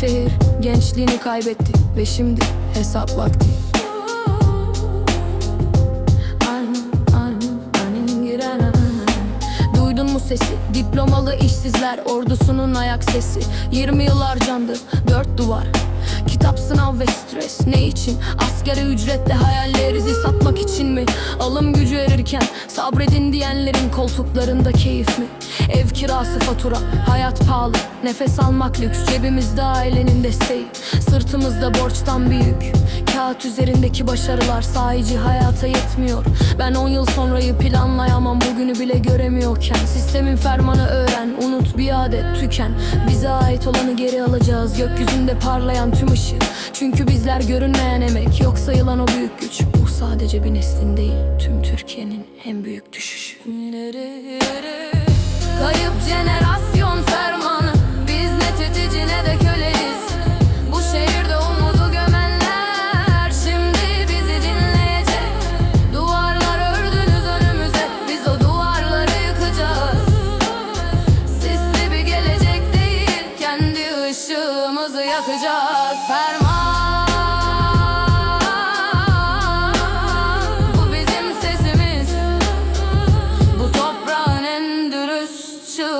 şehir gençliğini kaybetti Ve şimdi hesap vakti Duydun mu sesi? Diplomalı işsizler ordusunun ayak sesi 20 yıl harcandı dört duvar Kitap sınav ve stres ne için? Askeri ücretle hayallerinizi satmak için mi? Alım gücü erirken sabredin diyenlerin koltuklarında keyif mi? Ev kirası fatura, hayat pahalı. Nefes almak lüks, cebimizde ailenin desteği. Sırtımızda borçtan bir yük Kağıt üzerindeki başarılar sahici hayata yetmiyor. Ben 10 yıl sonrayı planlayamam bugünü bile göremiyorken. Sistemin fermanı öğren, unut bir adet tüken. Bize ait olanı geri alacağız gökyüzünde parlayan tüm ışığı. Çünkü bizler görünmeyen emek yok sayılan o büyük güç. Bu sadece bir neslin değil tüm Türkiye'nin en büyük düşüşü Kayıp jenerasyon fermanı. Biz ne tetici ne de köleyiz. Bu şehirde umudu gömenler Şimdi bizi dinleyecek. Duvarlar ördünüz önümüze Biz o duvarları yıkacağız. Sisli bir gelecek değil Kendi ışığımızı yakacağız. Ferman Yurt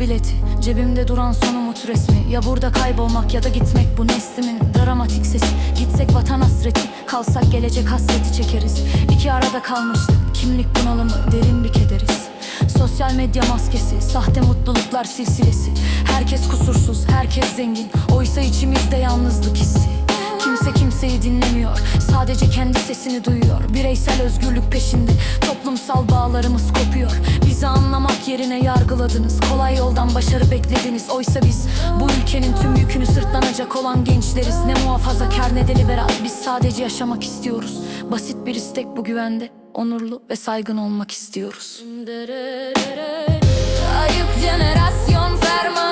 bileti Cebimde duran son umut resmi. Ya burada kaybolmak ya da gitmek bu neslimin Dramatik sesi. Gitsek vatan hasreti Kalsak gelecek hasreti çekeriz. İki arada kalmıştık Kimlik bunalımı derin medya maskesi Sahte mutluluklar silsilesi. Herkes kusursuz herkes zengin. Oysa içimizde yalnızlık hissi. Kimse kimseyi dinlemiyor. Sadece kendi sesini duyuyor. Bireysel özgürlük peşinde. Toplumsal bağlarımız kopuyor Bizi anlamak yerine yargıladınız. Kolay yoldan başarı beklediniz. Oysa biz bu ülkenin tüm yükünü sırtlanacak olan gençleriz. Ne muhafazakar ne de liberal. Biz sadece yaşamak istiyoruz. Basit bir istek bu güvende. Onurlu ve saygın olmak istiyoruz. Ayıp jenerasyon fermanı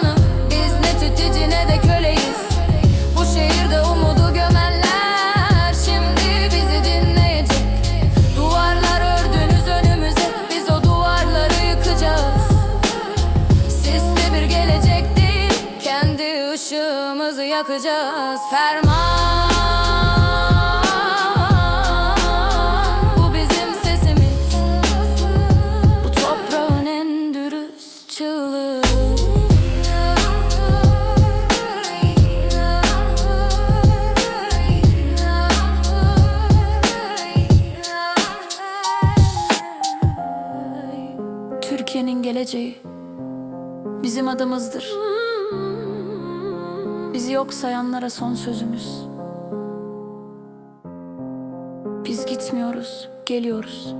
ışığımızı yakacağız Ferman. Bu bizim sesimiz. Bu toprağın en dürüst çığlığı. Türkiye'nin geleceği bizim adımızdır. Bizi yok sayanlara son sözümüz. Biz gitmiyoruz, geliyoruz.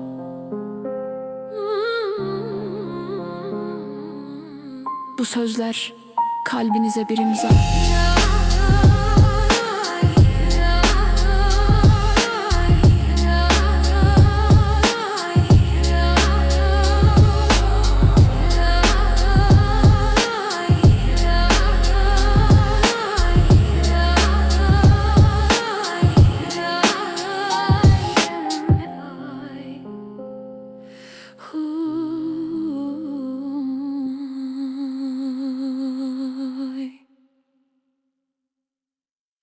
Bu sözler kalbinize bir imza.